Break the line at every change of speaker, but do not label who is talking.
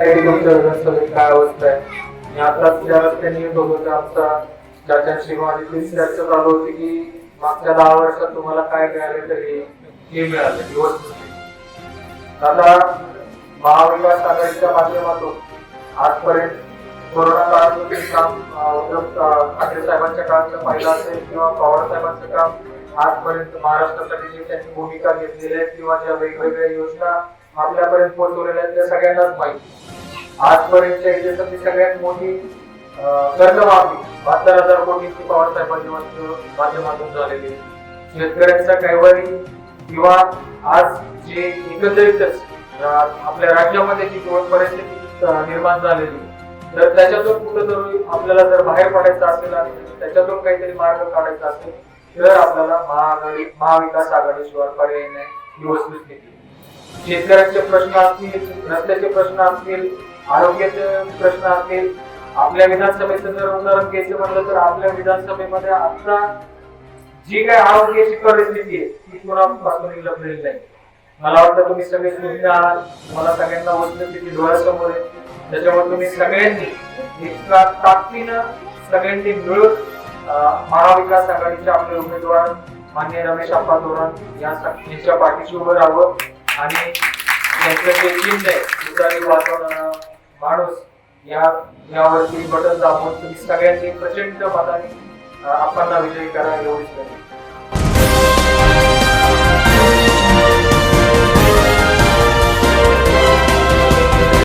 त्या आमचा चाचांशी माझी तीच चर्चा चालू होती की मागच्या दहा वर्षात तुम्हाला काय मिळाले तरी हे मिळाले दिवस आता महाविकास आघाडीच्या माध्यमातून आजपर्यंत कोरोना काळात काम ठाकरे साहेबांच्या काळाचं पहिला असेल किंवा पवार साहेबांचं काम आजपर्यंत महाराष्ट्रासाठी जी त्यांची भूमिका घेतलेल्या आहेत किंवा ज्या वेगवेगळ्या योजना आपल्यापर्यंत पोहोचवलेल्या आहेत त्या सगळ्यांनाच माहिती. आजपर्यंतच्या याच्यातली सगळ्यात मोठी अं, कर्जमाफी बहात्तर हजार कोटींची पवार माध्यमातून झालेली शेतकऱ्यांचा कैवारी किंवा आज जे एकंदरीतच आपल्या राज्यामध्ये जी दोन परिस्थिती निर्माण झालेली तर त्याच्यातून कुठेतरी आपल्याला जर बाहेर पडायचं असेल आणि त्याच्यातून काहीतरी मार्ग काढायचा असेल तर आपल्याला महाआघाडी महाविकास आघाडीशिवाय पर्याय नाही ही वस्तुस्थिती शेतकऱ्यांचे प्रश्न असतील रस्त्याचे प्रश्न असतील आरोग्याचे प्रश्न असतील आपल्या विधानसभेचं जर उदाहरण घ्यायचं म्हणलं तर आपल्या विधानसभेमध्ये आता जी काय आरोग्याची परिस्थिती आहे ती कुणापासून लपलेली नाही. मला वाटतं तुम्ही सगळे सुद्धा आहात मला सगळ्यांना वस्तुस्थिती डोळ्यासमोर आहे. त्याच्यामुळे तुम्ही सगळ्यांनी इतका ताकदीनं सगळ्यांनी मिळून महाविकास आघाडीचे आपले उमेदवार मान्य रमेश अप्पा धोरण या यांच्या पाठीशी उभं राहावं आणि त्यांचं जे चिन्ह आहे तुतारी माणूस या यावरती बटन दाबून तुम्ही सगळ्यांनी प्रचंड मताने आपण अप्पांना विजयी करा एवढीच